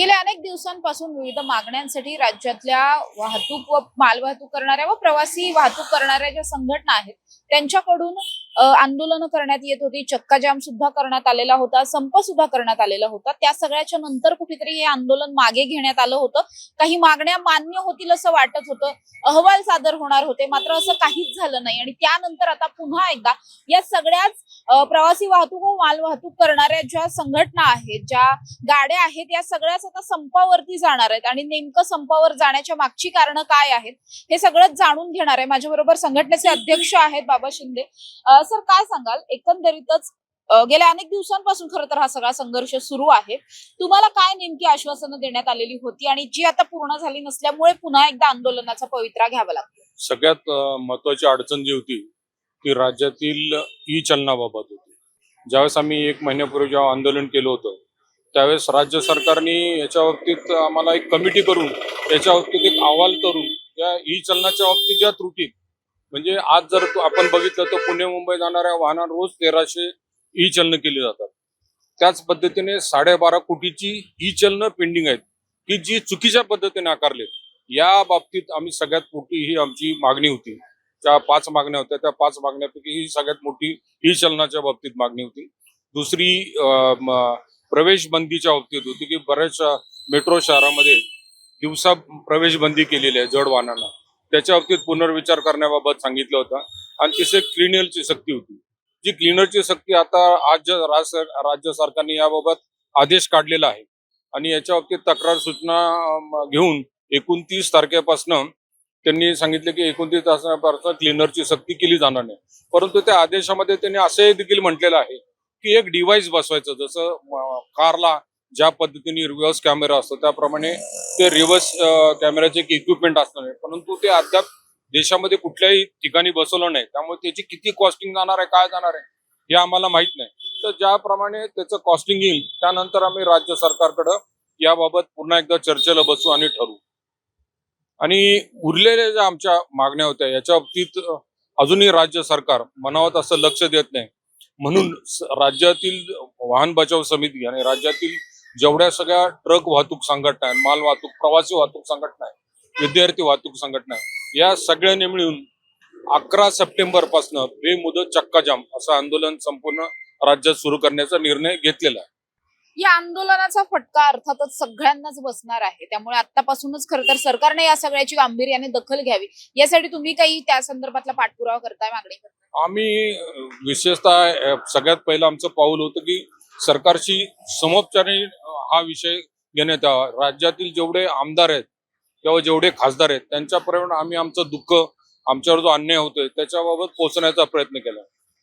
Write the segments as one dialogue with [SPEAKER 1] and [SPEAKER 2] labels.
[SPEAKER 1] you know अनेक दिवसांपासून विविध मागण्यांसाठी राज्यातल्या वाहतूक व मालवाहतूक करणाऱ्या व प्रवासी वाहतूक करणाऱ्या ज्या संघटना आहेत त्यांच्याकडून आंदोलन करण्यात येत होती. चक्का जाम सुद्धा करण्यात आलेला होता. संप सुद्धा करण्यात आलेला होता. त्या सगळ्याच्या नंतर कुठेतरी हे आंदोलन मागे घेण्यात आलं होतं. काही मागण्या मान्य होतील असं वाटत होतं. अहवाल सादर होणार होते. मात्र असं काहीच झालं नाही. आणि त्यानंतर आता पुन्हा एकदा या सगळ्याच प्रवासी वाहतूक व माल वाहतूक करणाऱ्या ज्या संघटना आहेत ज्या गाड्या आहेत या सगळ्याच आता संपावरती जाणार आहेत आणि नेमकं संपावर जाण्याच्या मागची कारणं काय आहेत हे सगळं जाणून घेणार आहे माझ्या बरोबर संघटनेचे अध्यक्ष आहेत बाबा शिंदे. सर काय सांगाल? एकंदरीतच गेल्या अनेक दिवसांपासून खरं तर हा सगळा संघर्ष सुरू आहे. तुम्हाला काय नेमकी आश्वासनं देण्यात आलेली होती आणि जी आता पूर्ण झाली नसल्यामुळे पुन्हा एकदा आंदोलनाचा पवित्रा घ्यावा लागतो?
[SPEAKER 2] सगळ्यात महत्वाची अडचण जी होती ती राज्यातील ई चलनाबाबत होती. ज्यावेळेस आम्ही एक महिन्यापूर्वी जेव्हा आंदोलन केलं होतं त्यावेळेस राज्य सरकारने याच्या बाबतीत आम्हाला एक कमिटी करून याच्या बाबतीत एक अहवाल करून त्या ई चलनाच्या बाबतीत ज्या त्रुटी म्हणजे आज जर आपण बघितलं तर पुणे मुंबई जाणाऱ्या वाहनांवर रोज तेराशे ई चलन केली जातात. त्याच पद्धतीने साडेबारा कोटीची ई चलनं पेंडिंग आहेत. की जी चुकीच्या पद्धतीने आकारलेत या बाबतीत आम्ही सगळ्यात मोठी ही आमची मागणी होती. ज्या पाच मागण्या होत्या त्या पाच मागण्यापैकी ही सगळ्यात मोठी ई चलनाच्या बाबतीत मागणी होती. दुसरी म, प्रवेश बंदीच्या बाबतीत होती की बऱ्याचशा मेट्रो शहरामध्ये दिवसा प्रवेश बंदी केलेली आहे जड वाहनांना. त्याच्या बाबतीत पुनर्विचार करण्याबाबत सांगितलं होतं. आणि तिथे क्लिनरची सक्ती होती. जी क्लिनरची सक्ती आता आज राज्य राज्य सरकारने याबाबत आदेश काढलेला आहे. आणि याच्या बाबतीत तक्रार सूचना घेऊन एकोणतीस तारखेपासून त्यांनी सांगितले की एकोणतीस तारखेपासून क्लिनरची सक्ती केली जाणार नाही. परंतु त्या आदेशामध्ये त्यांनी असंही देखील म्हटलेलं आहे की एक डिव्हाइस बसवायचं. जसं कारला ज्या पद्धतीने रिव्हर्स कॅमेरा असतो त्याप्रमाणे ते रिव्हर्स कॅमेराचे एक इक्विपमेंट असणार आहे. परंतु ते अद्याप देशामध्ये कुठल्याही ठिकाणी बसवलं नाही. त्यामुळे त्याची किती कॉस्टिंग जाणार आहे काय जाणार आहे हे आम्हाला माहीत नाही. तर ज्याप्रमाणे त्याचं कॉस्टिंग येईल त्यानंतर आम्ही राज्य सरकारकडं याबाबत पुन्हा एकदा चर्चेला बसू आणि ठरवू. आणि उरलेल्या ज्या आमच्या मागण्या होत्या याच्या बाबतीत अजूनही राज्य सरकार मनावत असं लक्ष देत नाही. म्हणून राज्यातील वाहन बचाव समिती आणि राज्यातील जेवढ्या सगळ्या ट्रक वाहतूक संघटना आहेत माल वाहतूक प्रवासी वाहतूक संघटना आहे विद्यार्थी वाहतूक संघटना आहे या सगळ्यांनी मिळून अकरा सप्टेंबरपासून बेमुदत चक्काजाम असं आंदोलन संपूर्ण राज्यात सुरू करण्याचा निर्णय घेतलेला आहे.
[SPEAKER 1] या आंदोलनाचा फटका अर्थातच सगळ्यांनाच बसणार आहे. त्यामुळे आतापासूनच खरं तर सरकारने या सगळ्याची गांभीर्याने दखल घ्यावी. यासाठी तुम्ही काही त्या संदर्भातला पाठपुरावा करताय मागणी करताय?
[SPEAKER 2] आम्ही विशेषतः सगळ्यात पहिलं आमचं पाऊल होतं की सरकारशी समोपचारी हा विषय घेण्यात यावा. राज्यातील जेवढे आमदार आहेत किंवा जेवढे खासदार आहेत त्यांच्यापर्यंत आम्ही आमचं दुःख आमच्यावर जो अन्याय होतोय त्याच्याबाबत पोहोचण्याचा प्रयत्न केला.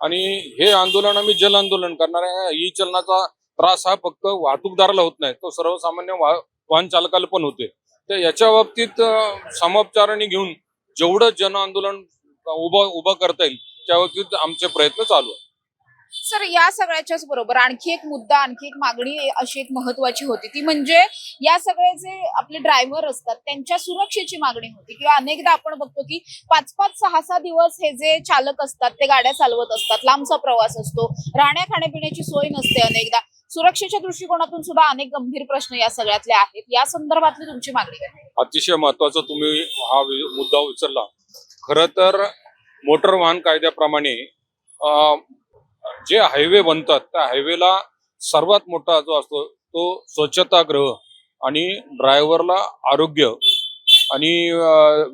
[SPEAKER 2] आणि हे आंदोलन आम्ही जल आंदोलन करणार आहे. ई चलनाचा त्रास हा फक्त वाहतूकदाराला होत नाही तो सर्वसामान्य वाहन चालकाला पण होते तर याच्या बाबतीत अ, समोपचाराने घेऊन जेवढं जन आंदोलन उभं उभं करता येईल त्या बाबतीत आमचे प्रयत्न चालू आहेत.
[SPEAKER 1] सर या सगळ्याच्याच बरोबर आणखी एक मुद्दा आणखी एक मागणी अशी एक महत्वाची होती ती म्हणजे या सगळे जे आपले ड्रायव्हर असतात त्यांच्या सुरक्षेची मागणी होती. किंवा अनेकदा आपण बघतो की पाच पाच सहा सहा दिवस हे जे चालक असतात ते गाड्या चालवत असतात लांबचा प्रवास असतो राहण्या खाण्यापिण्याची सोय नसते अनेकदा. सुरक्षेच्या दृष्टिकोनातून सुद्धा अनेक गंभीर प्रश्न या सगळ्यातले आहेत या संदर्भातली तुमची मागणी काय आहे?
[SPEAKER 2] अतिशय महत्त्वाचा तुम्ही हा मुद्दा उचलला खर तर मोटर वाहन कायद्याप्रमाणे जे हायवे बनतात त्या हायवेला सर्वात मोठा जो असतो तो स्वच्छतागृह आणि ड्रायव्हरला आरोग्य आणि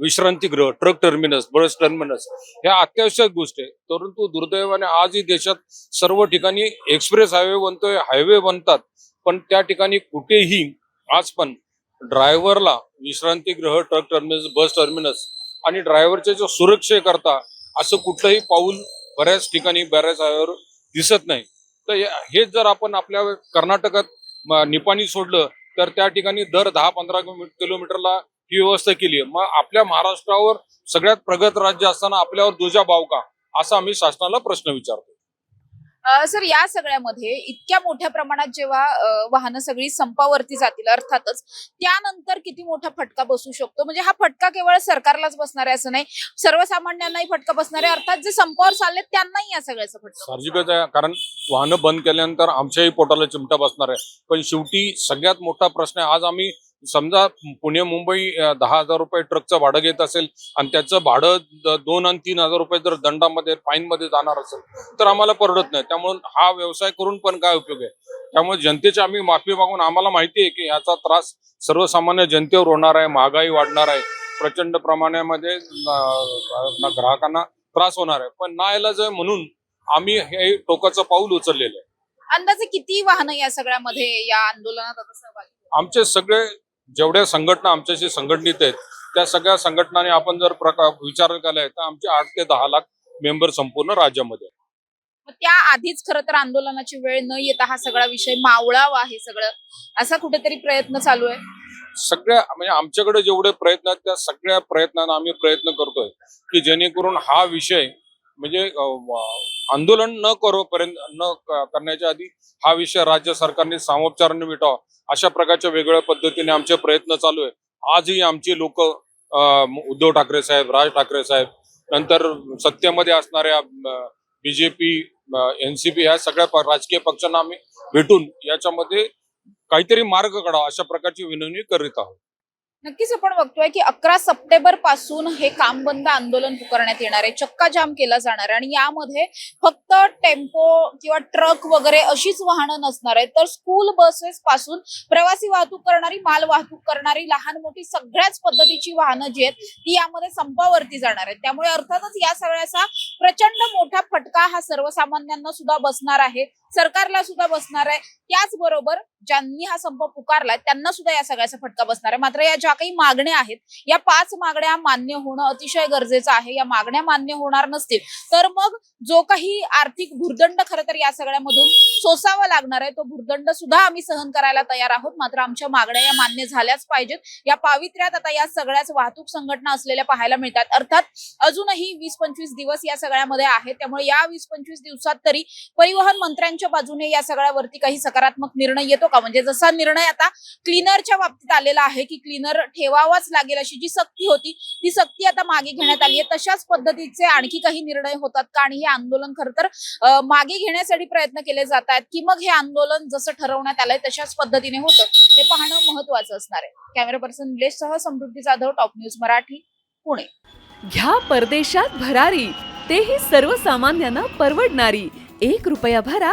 [SPEAKER 2] विश्रांतीगृह ट्रक टर्मिनस बस टर्मिनस ह्या अत्यावश्यक गोष्टी आहेत परंतु दुर्दैवाने आजही देशात सर्व ठिकाणी एक्सप्रेस हायवे बनतोय हायवे बनतात. पण त्या ठिकाणी कुठेही आज पण ड्रायव्हरला विश्रांतीगृह ट्रक टर्मिनस बस टर्मिनस आणि ड्रायव्हरच्या जो सुरक्षेकरता असं कुठलंही पाऊल बऱ्याच ठिकाणी बऱ्याच हायवेवर दिसत नाही. तर हेच जर आपण आपल्या कर्नाटकात निपाणी सोडलं तर त्या ठिकाणी दर दहा पंधरा किलोमीटरला ही व्यवस्था केली आहे. मग आपल्या महाराष्ट्रावर सगळ्यात प्रगत राज्य असताना आपल्यावर दुजा भाव का? असा आम्ही शासनाला प्रश्न विचारतो.
[SPEAKER 1] सर या सगळ्यामध्ये इतक्या मोठ्या प्रमाणात जेव्हा वाहनं सगळी संपावरती जातील अर्थातच त्यानंतर किती मोठा फटका बसू शकतो? म्हणजे हा फटका केवळ सरकारलाच बसणार आहे असं नाही. सर्वसामान्यांनाही फटका बसणार आहे. अर्थात जे संपावर चालले त्यांनाही या सगळ्याचा फटका
[SPEAKER 2] साहजिकच आहे. कारण वाहनं बंद केल्यानंतर आमच्याही पोटाला चिमटा बसणार आहे. पण शेवटी सगळ्यात मोठा प्रश्न आहे. आज आम्ही समजा पुणे मुंबई दहा हजार रुपये ट्रकचं भाडं घेत असेल आणि त्याचं भाडं दोन आणि तीन हजार रुपये जर दंडामध्ये फाईन मध्ये जाणार असेल तर आम्हाला परवडत नाही. त्यामुळे हा व्यवसाय करून पण काय उपयोग आहे? त्यामुळे जनतेची आम्ही माफी मागून आम्हाला माहिती आहे की याचा त्रास सर्वसामान्य जनतेवर होणार आहे महागाई वाढणार आहे. प्रचंड प्रमाणामध्ये ग्राहकांना त्रास होणार आहे. पण ना आहे म्हणून आम्ही हे टोकाचं पाऊल उचललेलं आहे.
[SPEAKER 1] अंदाजे किती वाहनं या सगळ्यामध्ये या आंदोलनात आता सहभागी होतील?
[SPEAKER 2] आमचे सगळे जेवढ्या संघटना आमच्याशी संघटनित आहेत त्या सगळ्या संघटनाने आपण जर प्रकार विचार केलाय तर आमचे आठ ते दहा लाख मेंबर संपूर्ण राज्यामध्ये
[SPEAKER 1] त्या आधीच खरं तर आंदोलनाची वेळ न येता हा सगळा विषय मावळावा हे सगळं. असा कुठेतरी प्रयत्न चालू आहे?
[SPEAKER 2] सगळ्या म्हणजे आमच्याकडे जेवढे प्रयत्न आहेत त्या सगळ्या प्रयत्नांना आम्ही प्रयत्न करतोय की जेणेकरून हा विषय म्हणजे आंदोलन न करोपर्यंत न करण्याच्या आधी हा विषय राज्य सरकारने सामोपचाराने मिटावा. अशा प्रकारच्या वेगवेगळ्या पद्धतीने आमचे प्रयत्न चालू आहे. आजही आमची लोक उद्धव ठाकरे साहेब राज ठाकरे साहेब नंतर सत्तेमध्ये असणाऱ्या बीजेपी एनसीपी ह्या सगळ्या राजकीय पक्षांना आम्ही भेटून याच्यामध्ये काहीतरी मार्ग काढावा अशा प्रकारची विनवणी करीत आहोत.
[SPEAKER 1] नक्कीच आपण बघतोय की अकरा सप्टेंबरपासून हे काम बंद आंदोलन पुकारण्यात येणार आहे. चक्का जाम केला जाणार आहे आणि यामध्ये फक्त टेम्पो किंवा ट्रक वगैरे अशीच वाहनं नसणार आहेत. तर स्कूल बसेस पासून प्रवासी वाहतूक करणारी माल वाहतूक करणारी लहान मोठी सगळ्याच पद्धतीची वाहनं जी आहेत ती यामध्ये संपावरती जाणार आहेत. त्यामुळे अर्थातच या सगळ्याचा प्रचंड मोठा फटका हा सर्वसामान्यांना सुद्धा बसणार आहे. सरकारला सुद्धा बसणार आहे. त्याचबरोबर ज्यांनी हा संप पुकारलाय त्यांना सुद्धा या सगळ्याचा फटका बसणार आहे. मात्र या ज्या काही मागण्या आहेत या पाच मागण्या मान्य होणं अतिशय गरजेचं आहे. या मागण्या मान्य होणार नसतील तर मग जो काही आर्थिक भुर्दंड खरं तर या सगळ्यामधून सोसावा लागणार आहे तो भुर्दंड सुद्धा आम्ही सहन करायला तयार आहोत. मात्र आमच्या मागण्या या मान्य झाल्याच पाहिजेत. या पावित्र्यात आता या सगळ्याच वाहतूक संघटना असलेल्या पाहायला मिळतात. अर्थात अजूनही वीस पंचवीस दिवस या सगळ्यामध्ये आहेत. त्यामुळे या वीस पंचवीस दिवसात तरी परिवहन मंत्र्यांच्या बाजूने या सगळ्यावरती काही सकारात्मक निर्णय येतो का? म्हणजे जसा निर्णय आता क्लीनरच्या बाबतीत आलेला आहे की क्लीनर ठेवावाच लागेल अशी जी सक्ती होती ती सक्ती आता मागे घेण्यात आली आहे. तशाच पद्धतीचे आणखी काही निर्णय होतात का? आणि हे आंदोलन खर तर मागे घेण्यासाठी प्रयत्न केले जात आहेत की मग हे आंदोलन जसं ठरवण्यात आलंय तशाच पद्धतीने होतं. हे पाहणं महत्वाचं असणार आहे. कॅमेरा पर्सन निलेशसह समृद्धी जाधव टॉप न्यूज मराठी पुणे.
[SPEAKER 3] घ्या परदेशात भरारी. तेही सर्वसामान्यांना परवडणारी. एक रुपया भरा